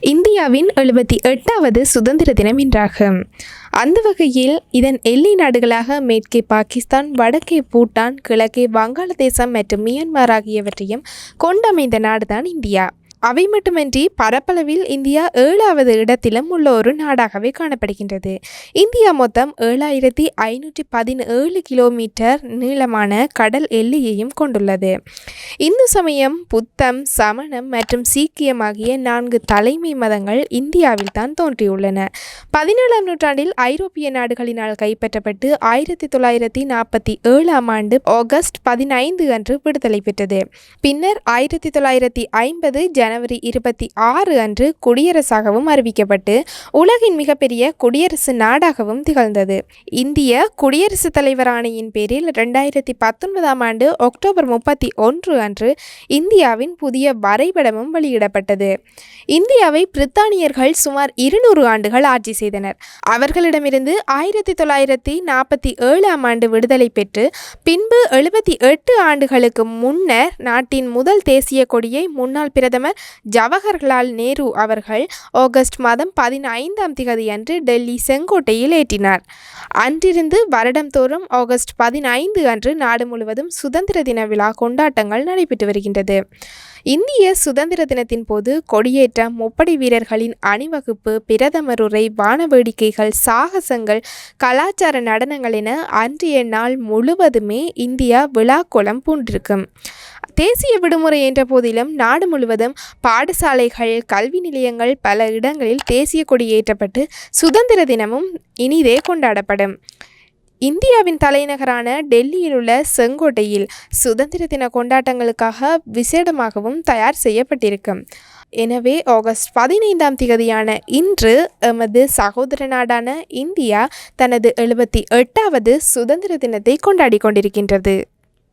இந்தியாவின் எழுபத்தி எட்டாவது சுதந்திர தினம் என்றாகும் அந்த வகையில் இதன் எல்லை நாடுகளாக மேற்கே பாகிஸ்தான் வடக்கே பூட்டான் கிழக்கே வங்காளதேசம் மற்றும் மியான்மர் ஆகியவற்றையும் கொண்டமைந்த நாடுதான் இந்தியா. அவை மட்டுமின்றி பரப்பளவில் இந்தியா ஏழாவது இடத்திலும் உள்ள ஒரு நாடாகவே காணப்படுகின்றது. இந்தியா மொத்தம் ஏழாயிரத்தி ஐநூற்றி பதினேழு கிலோமீட்டர் நீளமான கடல் எல்லையையும் கொண்டுள்ளது. இந்து சமயம் புத்தம் சமணம் மற்றும் சீக்கியம் ஆகிய நான்கு தலைமை மதங்கள் இந்தியாவில் தான் தோன்றியுள்ளன. பதினேழாம் நூற்றாண்டில் ஐரோப்பிய நாடுகளினால் கைப்பற்றப்பட்டு ஆயிரத்தி தொள்ளாயிரத்தி நாற்பத்தி ஏழாம் ஆண்டு ஆகஸ்ட் பதினைந்து அன்று விடுதலை பெற்றது. பின்னர் ஆயிரத்தி தொள்ளாயிரத்தி ஐம்பது ஜனவரி இருபத்தி ஆறு அன்று குடியரசாகவும் அறிவிக்கப்பட்டு உலகின் மிகப்பெரிய குடியரசு நாடாகவும் திகழ்ந்தது. இந்திய குடியரசுத் தலைவர் ஆணையின் பேரில் ரெண்டாயிரத்தி பத்தொன்பதாம் ஆண்டு அக்டோபர் முப்பத்தி ஒன்று அன்று இந்தியாவின் புதிய வரைபடமும் வெளியிடப்பட்டது. இந்தியாவை பிரித்தானியர்கள் சுமார் இருநூறு ஆண்டுகள் ஆட்சி செய்தனர். அவர்களிடமிருந்து ஆயிரத்தி தொள்ளாயிரத்தி நாற்பத்தி ஏழாம் ஆண்டு விடுதலை பெற்று பின்பு எழுபத்தி எட்டு ஆண்டுகளுக்கு முன்னர் நாட்டின் முதல் தேசிய கொடியை முன்னாள் பிரதமர் ஜவஹர்லால் நேரு அவர்கள் ஆகஸ்ட் மாதம் பதினைந்தாம் திகதி அன்று டெல்லி செங்கோட்டையில் ஏற்றினார். அன்றிருந்து வருடம்தோறும் ஆகஸ்ட் பதினைந்து அன்று நாடு முழுவதும் சுதந்திர தின விழா கொண்டாட்டங்கள் நடைபெற்று வருகின்றது இந்திய சுதந்திர தினத்தின் போது கொடியேற்றம் முப்படை வீரர்களின் அணிவகுப்பு பிரதமர் உரை வானவேடிக்கைகள் சாகசங்கள் கலாச்சார நடனங்கள் என அன்றைய நாள் முழுவதுமே இந்தியா விழாக்கோலம் பூண்டிருக்கும். தேசிய விடுமுறை என்ற போதிலும் நாடு முழுவதும் பாடசாலைகள் கல்வி நிலையங்கள் பல இடங்களில் தேசிய கொடி ஏற்றப்பட்டு சுதந்திர தினமும் இனிதே கொண்டாடப்படும். இந்தியாவின் தலைநகரான டெல்லியில் உள்ள செங்கோட்டையில் சுதந்திர தின கொண்டாட்டங்களுக்காக விசேடமாகவும் தயார் செய்யப்பட்டிருக்கும் எனவே ஆகஸ்ட் பதினைந்தாம் திகதியான இன்று எமது சகோதர நாடான இந்தியா தனது எழுபத்தி எட்டாவது சுதந்திர தினத்தை கொண்டாடி கொண்டிருக்கின்றது.